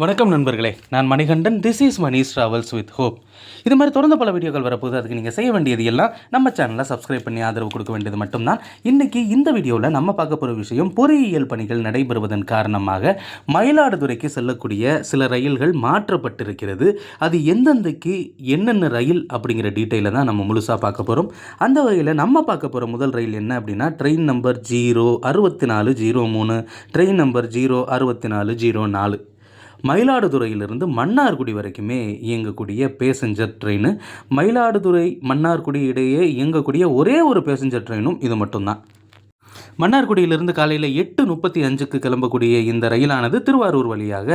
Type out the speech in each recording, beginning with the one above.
வணக்கம் நண்பர்களே. நான் Manikandan. This is Mani's travels with hope இது மாதிரி தொடர்ந்து பல வீடியோக்கள் வரப்போது அதுக்கு நீங்கள் செய்ய வேண்டியது எல்லாம் நம்ம சேனலை சப்ஸ்கிரைப் பண்ணி ஆதரவு கொடுக்க வேண்டியது மட்டும்தான். இன்றைக்கி இந்த வீடியோவில் நம்ம பார்க்க போகிற விஷயம் பொறியியல் பணிகள் நடைபெறுவதன் காரணமாக மயிலாடுதுறைக்கு செல்லக்கூடிய சில ரயில்கள் மாற்றப்பட்டிருக்கிறது. அது எந்தெந்தைக்கு என்னென்ன ரயில் அப்படிங்கிற டீட்டெயிலை தான் நம்ம முழுசாக பார்க்க போகிறோம் அந்த வகையில் நம்ம பார்க்க போகிற முதல் ரயில் என்ன அப்படின்னா ட்ரெயின் நம்பர் ஜீரோ அறுபத்தி நாலு ஜீரோ மூணு ட்ரெயின் நம்பர் ஜீரோ அறுபத்தி நாலு ஜீரோ நாலு. மயிலாடுதுறையிலிருந்து மன்னார்குடி வரைக்குமே இயங்கக்கூடிய பேசஞ்சர் ட்ரெயின் மயிலாடுதுறை மன்னார்குடி இடையே இயங்கக்கூடிய ஒரே ஒரு பேசஞ்சர் ட்ரெயினும் இது மட்டும்தான். மன்னார்குடியிலிருந்து காலையில் எட்டு முப்பத்தி அஞ்சுக்கு கிளம்பக்கூடிய இந்த ரயிலானது திருவாரூர் வழியாக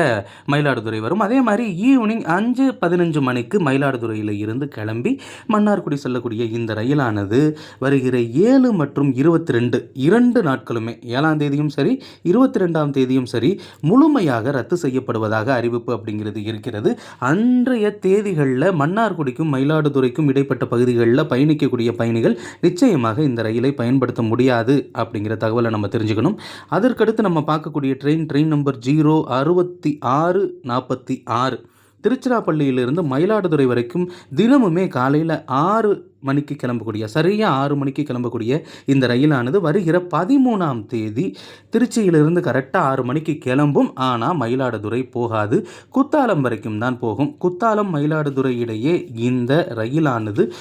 மயிலாடுதுறை வரும். அதே மாதிரி ஈவினிங் அஞ்சு பதினஞ்சு மணிக்கு மயிலாடுதுறையில் இருந்து கிளம்பி மன்னார்குடி செல்லக்கூடிய இந்த ரயிலானது வருகிற ஏழு மற்றும் இருபத்தி ரெண்டு இரண்டு நாட்களுமே ஏழாம் தேதியும் சரி இருபத்தி ரெண்டாம் தேதியும் சரி முழுமையாக ரத்து செய்யப்படுவதாக அறிவிப்பு அப்படிங்கிறது இருக்கிறது. அன்றைய தேதிகளில் மன்னார்குடிக்கும் மயிலாடுதுறைக்கும் இடைப்பட்ட பகுதிகளில் பயணிக்கக்கூடிய பயணிகள் நிச்சயமாக இந்த ரயிலை பயன்படுத்த முடியாது அப்படிங்கிற தகவலை நம்ம தெரிஞ்சுக்கணும். அதற்கடுத்து நம்ம பார்க்கக்கூடிய ட்ரெயின் ட்ரெயின் நம்பர் ஜீரோ அறுபத்தி ஆறு நாற்பத்தி ஆறு. திருச்சிராப்பள்ளியிலிருந்து மயிலாடுதுறை வரைக்கும் தினமுமே காலையில் ஆறு மணிக்கு கிளம்பக்கூடிய சரியாக ஆறு மணிக்கு கிளம்பக்கூடிய இந்த ரயிலானது வருகிற பதிமூணாம் தேதி திருச்சியிலிருந்து கரெக்டாக ஆறு மணிக்கு கிளம்பும். ஆனால் மயிலாடுதுறை போகாது. குத்தாலம் வரைக்கும் தான் போகும். குத்தாலம் மயிலாடுதுறை இடையே இந்த ரயிலானது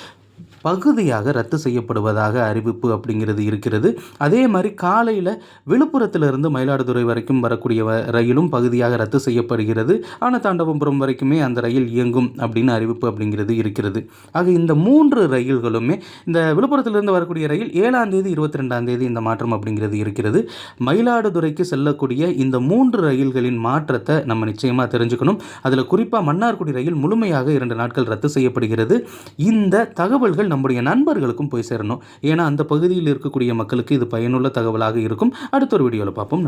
பகுதியாக ரத்து செய்யப்படுவதாக அறிவிப்பு அப்படிங்கிறது இருக்கிறது. அதே மாதிரி காலையில் விழுப்புரத்திலிருந்து மயிலாடுதுறை வரைக்கும் வரக்கூடிய வ- ரயிலும் பகுதியாக ரத்து செய்யப்படுகிறது. ஆனால் தாண்டவபுரம் வரைக்குமே அந்த ரயில் இயங்கும் அப்படின்னு அறிவிப்பு அப்படிங்கிறது இருக்கிறது. ஆக இந்த மூன்று ரயில்களுமே இந்த விழுப்புரத்திலிருந்து வரக்கூடிய ரயில் ஏழாம் தேதி இருபத்தி ரெண்டாம் தேதி இந்த மாற்றம் அப்படிங்கிறது இருக்கிறது. மயிலாடுதுறைக்கு செல்லக்கூடிய இந்த மூன்று ரயில்களின் மாற்றத்தை நம்ம நிச்சயமாக தெரிஞ்சுக்கணும். அதில் குறிப்பாக மன்னார்குடி ரயில் முழுமையாக இரண்டு நாட்கள் ரத்து செய்யப்படுகிறது. இந்த தகவல்கள் நம்முடைய நண்பர்களுக்கும் போய் சேரணும். ஏன்னா அந்த பகுதியில் இருக்கக்கூடிய மக்களுக்கு இது பயனுள்ள தகவலாக இருக்கும். அடுத்த ஒரு வீடியோவில் பார்ப்போம்.